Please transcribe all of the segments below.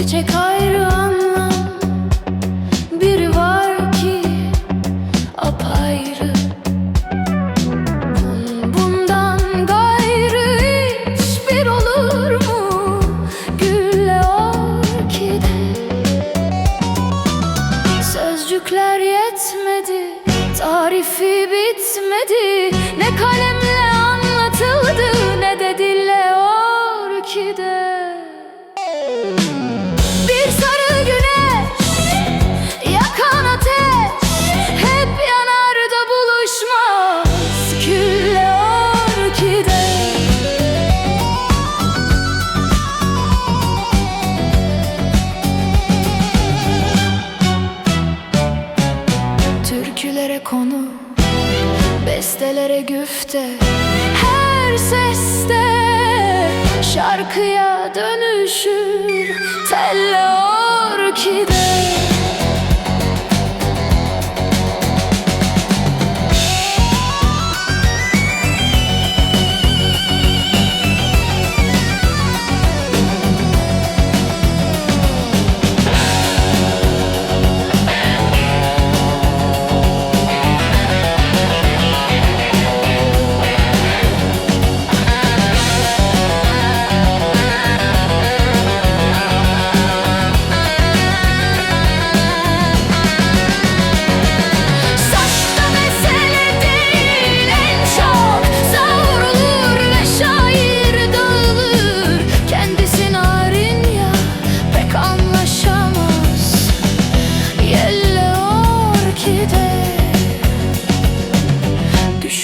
İki tek ayrı anlam Biri var ki apayrı. Bundan gayrı hiçbir olur mu? Gülle orkide. Sözcükler yetmedi Tarifi bitmedi. Ne kadar üfte Her seste şarkıya dönüşür Telli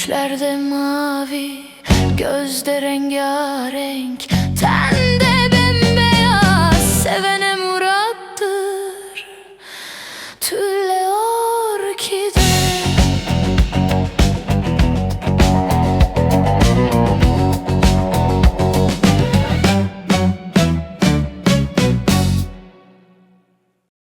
Düşlerde mavi gözde rengarenk